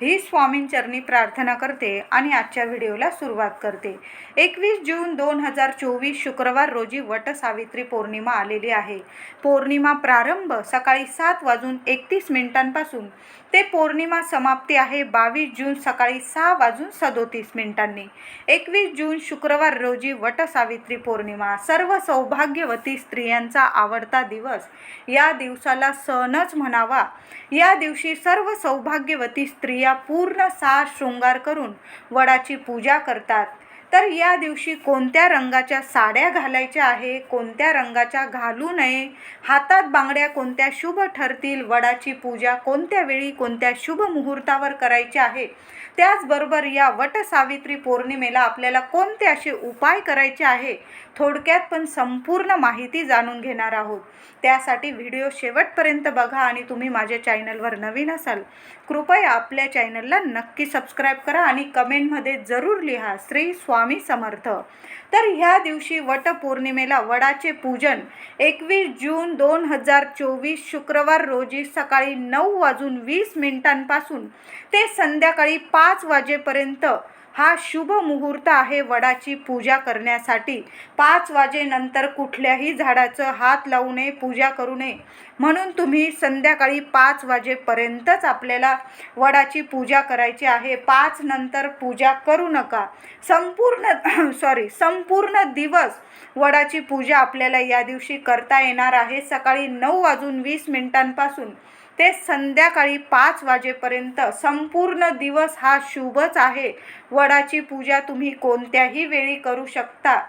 ही स्वामींचरणी प्रार्थना करते आणि आजच्या व्हिडिओला सुरुवात करते. एकवीस जून दोन हजार चोवीस शुक्रवार रोजी वटसावित्री पौर्णिमा आलेली आहे. पौर्णिमा प्रारंभ सकाळी सात वाजून एकतीस मिनिटांपासून. ते पौर्णिमा समाप्ती आहे बावीस जून सकाळी सहा वाजून सदोतीस मिनिटांनी. एकवीस जून शुक्रवार रोजी वटसावित्री पौर्णिमा. सर्व सौभाग्यवती स्त्रियांचा आवडता दिवस. या दिवसाला सणच म्हणावा. या दिवशी सर्व सौभाग्यवती स्त्रिया पूर्ण साज शृंगार करून वडाची पूजा करतात. तर या दिवशी कोणत्या रंगाच्या साड्या घालायच्या आहे कोणत्या रंगाच्या घालू नये हातात बांगड्या कोणत्या शुभ ठरतील वडाची पूजा कोणत्या वेळी कोणत्या शुभ मुहूर्तावर करायची आहे त्याचबरोबर या वटसावित्री पौर्णिमेला आपल्याला कोणते असे उपाय करायचे आहे थोडक्यात पण संपूर्ण माहिती जाणून घेणार आहोत. त्यासाठी व्हिडिओ शेवटपर्यंत बघा आणि तुम्ही माझ्या चॅनलवर नवीन असाल कृपया आपल्या चॅनलला नक्की सबस्क्राईब करा आणि कमेंटमध्ये जरूर लिहा श्री स्वामी समर्थ. तर ह्या दिवशी वटपौर्णिमेला वडाचे पूजन एकवीस जून दोन हजार चोवीस शुक्रवार रोजी सकाळी नऊ वाजून वीस मिनिटांपासून ते संध्याकाळी पाच वाजेपर्यंत हा शुभ मुहूर्त आहे वडाची पूजा करण्यासाठी. पाच वाजेनंतर कुठल्याही झाडाचं हात लावू नये पूजा करू नये. म्हणून तुम्ही संध्याकाळी पाच वाजेपर्यंतच आपल्याला वडाची पूजा करायची आहे. पाच नंतर पूजा करू नका. संपूर्ण सॉरी संपूर्ण दिवस वडाची पूजा आपल्याला या दिवशी करता येणार आहे. सकाळी नऊ वाजून वीस मिनिटांपासून ते संध्याकाळी पाच वाजेपर्यंत संपूर्ण दिवस हा शुभच आहे. वडाची पूजा तुम्ही कोणत्याही वेळी करू शकता.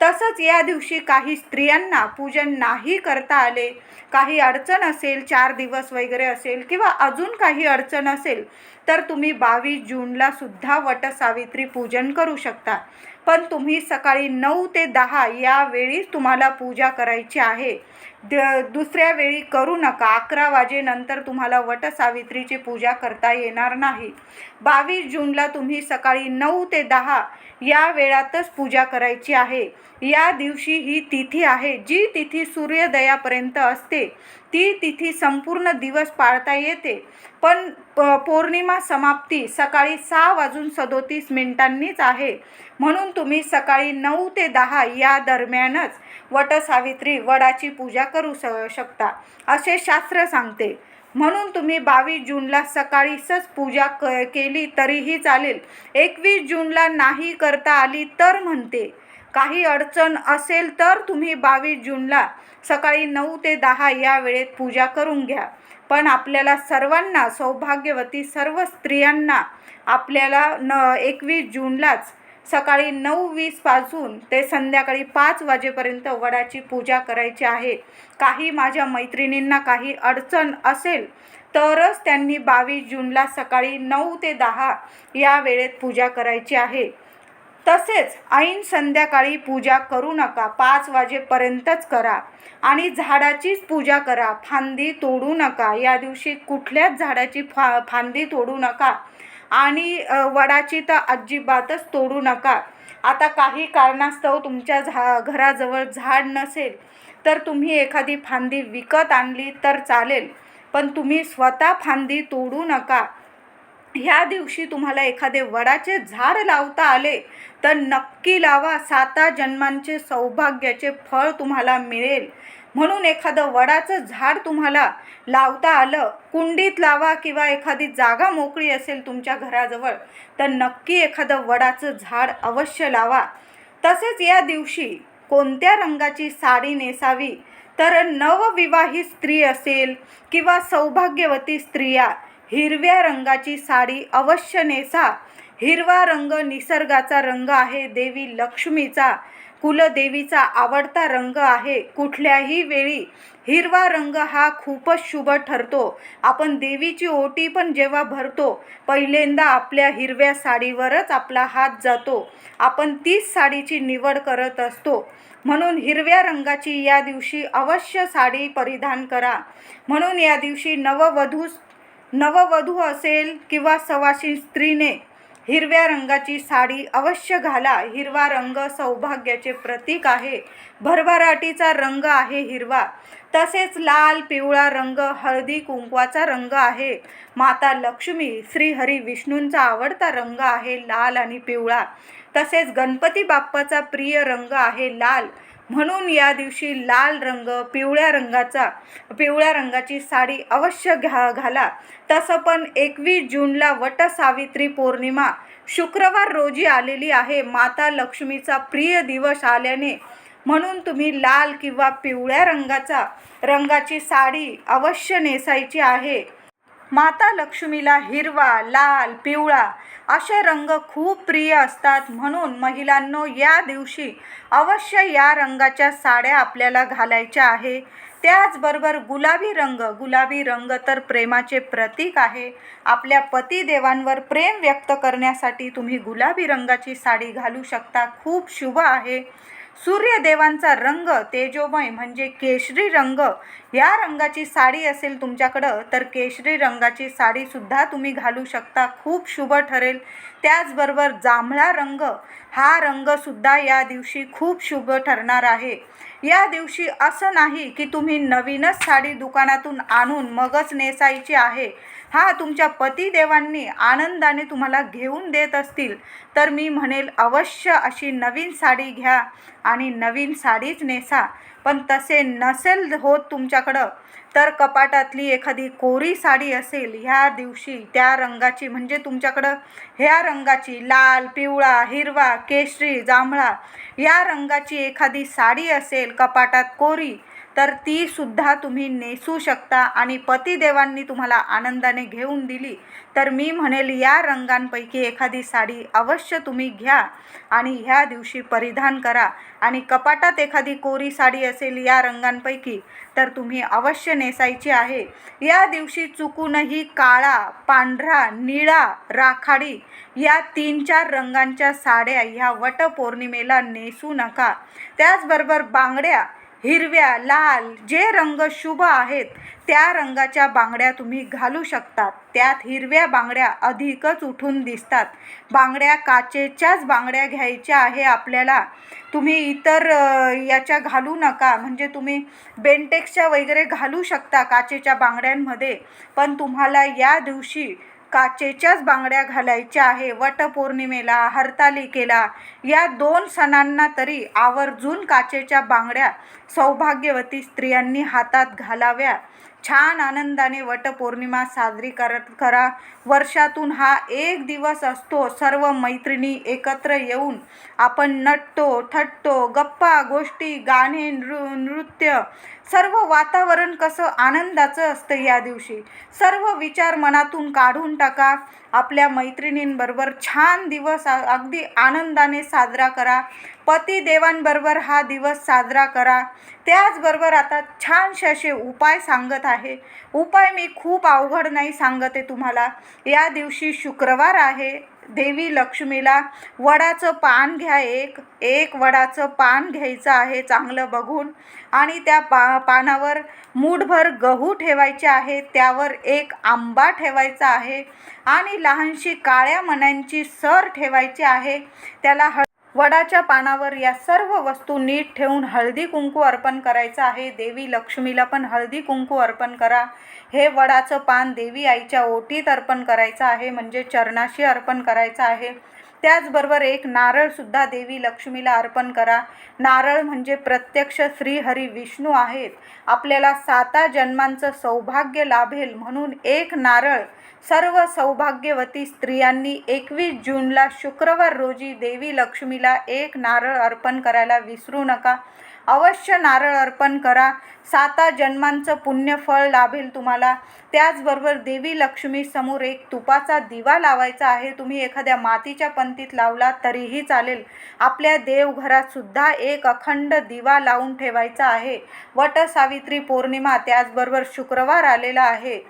तसंच या दिवशी काही स्त्रियांना पूजन नाही करता आले. काही अडचण असेल चार दिवस वगैरे असेल किंवा अजून काही अडचण असेल तर तुम्ही बावीस जूनला सुद्धा वटसावित्री पूजन करू शकता. पण तुम्ही सकाळी नऊ ते दहा यावेळी तुम्हाला पूजा करायची आहे. द दुसऱ्या वेळी करू नका. अकरा वाजेनंतर तुम्हाला वटसावित्रीची पूजा करता येणार नाही. बावीस जूनला तुम्ही सकाळी नऊ ते दहा या वेळातच पूजा करायची आहे. या दिवशी ही तिथी आहे. जी तिथी सूर्योदयापर्यंत असते ती तिथी संपूर्ण दिवस पाळता येते. पण प- पौर्णिमा समाप्ती सकाळी सहा वाजून सदोतीस मिनिटांनीच आहे. म्हणून तुम्ही सकाळी नऊ ते दहा या दरम्यानच वटसावित्री वडाची पूजा करू स शकता असे शास्त्र सांगते. म्हणून तुम्ही बावीस जूनला सकाळीच पूजा क केली तरीही चालेल. एकवीस जूनला नाही करता आली तर म्हणते. काही अडचण असेल तर तुम्ही बावीस जूनला सकाळी नऊ ते दहा या वेळेत पूजा करून घ्या. पण आपल्याला सर्वांना सौभाग्यवती सर्व स्त्रियांना आपल्याला न एकवीस जूनलाच सकाळी नऊ वीसपासून ते संध्याकाळी पाच वाजेपर्यंत वडाची पूजा करायची आहे. काही माझ्या मैत्रिणींना काही अडचण असेल तरच त्यांनी बावीस जूनला सकाळी नऊ ते दहा या वेळेत पूजा करायची आहे. तसेच ऐन संध्याकाळी पूजा करू नका. पाच वाजेपर्यंतच करा. आणि झाडाचीच पूजा करा. फांदी तोडू नका. या दिवशी कुठल्याच झाडाची फा फांदी तोडू नका. आणि वडाची तर अजिबातच तोडू नका. आता काही कारणास्तव तुमच्या झा घराजवळ झाड नसेल तर तुम्ही एखादी फांदी विकत आणली तर चालेल. पण तुम्ही स्वतः फांदी तोडू नका. ह्या दिवशी तुम्हाला एखादे वडाचे झाड लावता आले तर नक्की लावा. साता जन्मांचे सौभाग्याचे फळ तुम्हाला मिळेल. म्हणून एखादं वडाचं झाड तुम्हाला लावता आलं कुंडीत लावा किंवा एखादी जागा मोकळी असेल तुमच्या घराजवळ तर नक्की एखादं वडाचं झाड अवश्य लावा. तसेच या दिवशी कोणत्या रंगाची साडी नेसावी? तर नवविवाहित स्त्री असेल किंवा सौभाग्यवती स्त्रिया हिरव्या रंगाची साडी अवश्य नेसा. हिरवा रंग निसर्गाचा रंग आहे देवी लक्ष्मीचा. कुलदेवीचा आवडता रंग आहे कुठल्याही वेळी. हिरवा रंग हा खूपच शुभ ठरतो. आपण देवीची ओटी पण जेव्हा भरतो पहिल्यांदा आपल्या हिरव्या साडीवरच आपला हात जातो. आपण तीच साडीची निवड करत असतो. म्हणून हिरव्या रंगाची या दिवशी अवश्य साडी परिधान करा. म्हणून या दिवशी नववधू नववधू असेल किंवा सवाशी स्त्रीने हिरव्या रंगाची साडी अवश्य घाला. हिरवा रंग सौभाग्याचे प्रतीक आहे. भरभराटीचा रंग आहे हिरवा. तसेच लाल पिवळा रंग हळदी कुंकवाचा रंग आहे. माता लक्ष्मी श्री हरी विष्णूंचा आवडता रंग आहे लाल आणि पिवळा. तसेच गणपती बाप्पाचा प्रिय रंग आहे लाल. म्हणून या दिवशी लाल रंग पिवळ्या रंगाचा पिवळ्या रंगाची साडी अवश्य घ्या घाला. तसं पण एकवीस जूनला वटसावित्री पौर्णिमा शुक्रवार रोजी आलेली आहे. माता लक्ष्मीचा प्रिय दिवस आल्याने म्हणून तुम्ही लाल किंवा पिवळ्या रंगाचा रंगाची साडी अवश्य नेसायची आहे. माता लक्ष्मीला हिरवा लाल पिवळा असे रंग खूप प्रिय असतात म्हणून महिलांनो या दिवशी अवश्य या रंगाच्या साड्या आपल्याला घालायच्या आहे. त्याचबरोबर गुलाबी रंग गुलाबी रंग तर प्रेमाचे प्रतीक आहे. आपल्या पतिदेवांवर प्रेम व्यक्त करण्यासाठी तुम्ही गुलाबी रंगाची साडी घालू शकता. खूप शुभ आहे. सूर्यदेवांचा रंग तेजोमय म्हणजे केशरी रंग. या रंगाची साडी असेल तुमच्याकडं तर केशरी रंगाची साडीसुद्धा तुम्ही घालू शकता. खूप शुभ ठरेल. त्याचबरोबर जांभळा रंग हा रंगसुद्धा या दिवशी खूप शुभ ठरणार आहे. या दिवशी असं नाही की तुम्ही नवीनच साडी दुकानातून आणून मगच नेसायची आहे. हा तुमच्या पतिदेवांनी आनंदाने तुम्हाला घेऊन देत असतील. तर मी म्हणेल अवश्य अशी नवीन साडी घ्या आणि नवीन साडीच नेसा. पण तसे नसेल होत तुमच्याकडं तर कपाटातली एखादी कोरी साडी असेल ह्या दिवशी त्या रंगाची म्हणजे तुमच्याकडं ह्या रंगाची लाल पिवळा हिरवा केशरी जांभळा या रंगाची एखादी साडी असेल कपाटात कोरी तर ती सुद्धा तुम्ही नेसू शकता आणि पतिदेवांनी तुम्हाला आनंदाने घेऊन दिली. तर मी म्हणेल या रंगांपैकी एखादी साडी अवश्य तुम्ही घ्या आणि ह्या दिवशी परिधान करा. आणि कपाटात एखादी कोरी साडी असेल या रंगांपैकी तर तुम्ही अवश्य नेसायची आहे. या दिवशी चुकूनही काळा पांढरा निळा राखाडी या तीन चार रंगांच्या साड्या ह्या वटपौर्णिमेला नेसू नका. त्याचबरोबर बांगड्या हिरव्या लाल जे रंग शुभ आहेत त्या रंगाच्या बांगड्या तुम्ही घालू शकतात. त्यात हिरव्या बांगड्या अधिकच उठून दिसतात. बांगड्या काचेच्याच बांगड्या घ्यायच्या आहे आपल्याला. तुम्ही इतर याच्या घालू नका. म्हणजे तुम्ही बेंटेक्सच्या वगैरे घालू शकता काचेच्या बांगड्यांमध्ये. पण तुम्हाला या दिवशी काचेच्याच बांगड्या घालायच्या आहे. वटपौर्णिमेला हरतालिकेला. या दोन सणांना तरी आवर्जून काचेच्या बांगड्या सौभाग्यवती स्त्रियांनी हातात घालाव्या. छान आनंदाने वटपौर्णिमा साजरी करत करा. वर्षातून हा एक दिवस असतो. सर्व मैत्रिणी एकत्र येऊन आपण नटतो थटतो गप्पा गोष्टी गाणे नृ नृत्य सर्व वातावरण कसं आनंदाचं असतं या दिवशी. सर्व विचार मनातून काढून टाका. आपल्या मैत्रिणींबरोबर छान दिवस अगदी आनंदाने साजरा करा. पतिदेवांबरोबर हा दिवस साजरा करा. त्याचबरोबर आता छानसे असे उपाय सांगत आहे. उपाय मी खूप अवघड नाही सांगते तुम्हाला. या दिवशी शुक्रवार आहे. देवी लक्ष्मीला वडाचं पान घ्या एक एक वडाचं पान घ्यायचं आहे चांगलं बघून. आणि त्या पा पानावर मूठभर गहू ठेवायचे आहे त्यावर एक आंबा ठेवायचा आहे. आणि लहानशी काळ्या मण्यांची सर ठेवायची आहे त्याला हळ वडाच्या पानावर या सर्व वस्तू नीट ठेवून हळदी कुंकू अर्पण करायचं आहे. देवी लक्ष्मीला पण हळदी कुंकू अर्पण करा. हे वडाचं पान देवी आईच्या ओटीत अर्पण करायचं आहे. म्हणजे चरणाशी अर्पण करायचं आहे. त्याचबरोबर एक नारळसुद्धा देवी लक्ष्मीला अर्पण करा. नारळ म्हणजे प्रत्यक्ष श्री हरी विष्णू आहेत. आपल्याला साता जन्मांचं सौभाग्य लाभेल म्हणून एक नारळ सर्व सौभाग्यवती स्त्रियांनी एकवीस जूनला शुक्रवार रोजी देवी लक्ष्मीला एक नारळ अर्पण करायला विसरू नका. अवश्य नारळ अर्पण करा. साता जन्मांचं पुण्यफळ लाभेल तुम्हाला. त्याचबरोबर देवी लक्ष्मी समोर एक तुपाचा दिवा लावायचा आहे. तुम्ही एखाद्या मातीच्या पंतीत लावला तरीही चालेल. आपल्या देवघरात सुद्धा एक अखंड दिवा लावून ठेवायचा आहे. वटसावित्री पौर्णिमा त्याचबरोबर शुक्रवार आलेला आहे.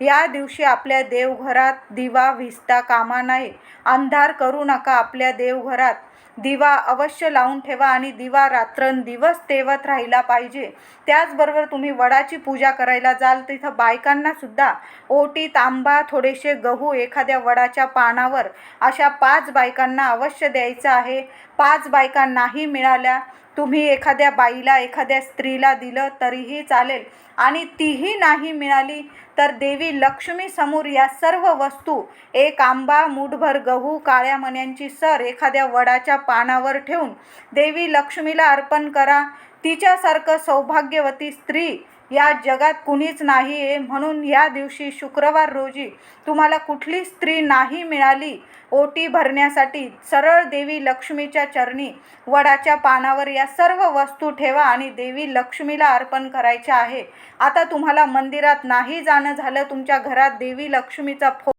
या दिवशी आपल्या देवघरात दिवा विसता कामा नये अंधार करू नका आपल्या देवघरात. दिवा अवश्य लावून ठेवा आणि दिवा रात्रंदिवस तेवत राहिला पाहिजे. त्याचबरोबर तुम्ही वडाची पूजा करायला जाल तिथं बायकांना सुद्धा ओटी तांबा थोडेसे गहू एखाद्या वडाच्या पानावर अशा पाच बायकांना अवश्य द्यायचं आहे. पाच बायका नाही मिळाल्या तुम्ही एखाद्या बाईला एखाद्या स्त्रीला दिलं तरीही चालेल. आणि तीही नाही मिळाली तर देवी लक्ष्मी समोर या सर्व वस्तू एक आंबा मूठभर गहू काळ्या मण्यांची सर एखाद्या वडाच्या पानावर ठेवून देवी लक्ष्मीला अर्पण करा. तिच्यासारखं सौभाग्यवती स्त्री या जगात कुणीच नाही आहे म्हणून या दिवशी शुक्रवार रोजी तुम्हाला कुठली स्त्री नाही मिळाली ओटी भरण्यासाठी सरळ देवी लक्ष्मीच्या चरणी वडाच्या पानावर या सर्व वस्तू ठेवा आणि देवी लक्ष्मीला अर्पण करायच्या आहे. आता तुम्हाला मंदिरात नाही जाणं झालं तुमच्या घरात देवी लक्ष्मीचा फो